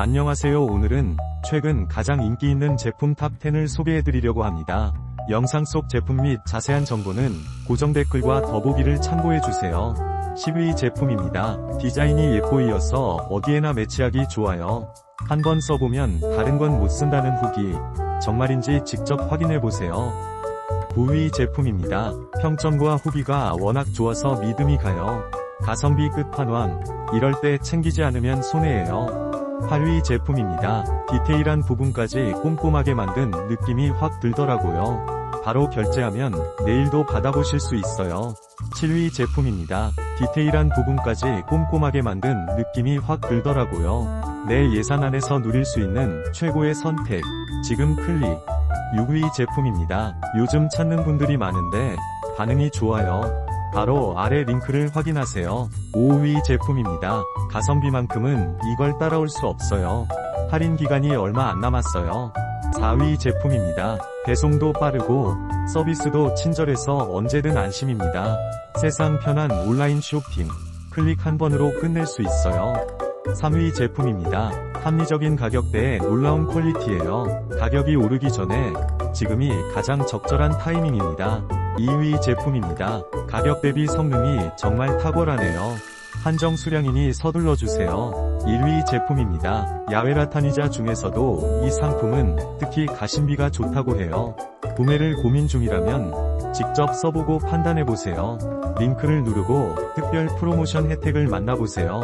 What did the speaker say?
안녕하세요. 오늘은 최근 가장 인기 있는 제품 탑10을 소개해드리려고 합니다. 영상 속 제품 및 자세한 정보는 고정 댓글과 더보기를 참고해주세요. 10위 제품입니다. 디자인이 예뻐이어서 어디에나 매치하기 좋아요. 한 번 써보면 다른 건 못 쓴다는 후기. 정말인지 직접 확인해보세요. 9위 제품입니다. 평점과 후기가 워낙 좋아서 믿음이 가요. 가성비 끝판왕. 이럴 때 챙기지 않으면 손해예요. 8위 제품입니다. 디테일한 부분까지 꼼꼼하게 만든 느낌이 확 들더라고요. 바로 결제하면 내일도 받아보실 수 있어요. 7위 제품입니다. 디테일한 부분까지 꼼꼼하게 만든 느낌이 확 들더라고요. 내 예산 안에서 누릴 수 있는 최고의 선택. 지금 클릭. 6위 제품입니다. 요즘 찾는 분들이 많은데 반응이 좋아요. 바로 아래 링크를 확인하세요. 5위 제품입니다. 가성비만큼은 이걸 따라올 수 없어요. 할인 기간이 얼마 안 남았어요. 4위 제품입니다. 배송도 빠르고 서비스도 친절해서 언제든 안심입니다. 세상 편한 온라인 쇼핑. 클릭 한 번으로 끝낼 수 있어요. 3위 제품입니다. 합리적인 가격대에 놀라운 퀄리티예요. 가격이 오르기 전에 지금이 가장 적절한 타이밍입니다. 2위 제품입니다. 가격 대비 성능이 정말 탁월하네요. 한정 수량이니 서둘러 주세요. 1위 제품입니다. 야외라타니자 중에서도 이 상품은 특히 가심비가 좋다고 해요. 구매를 고민 중이라면 직접 써보고 판단해보세요. 링크를 누르고 특별 프로모션 혜택을 만나보세요.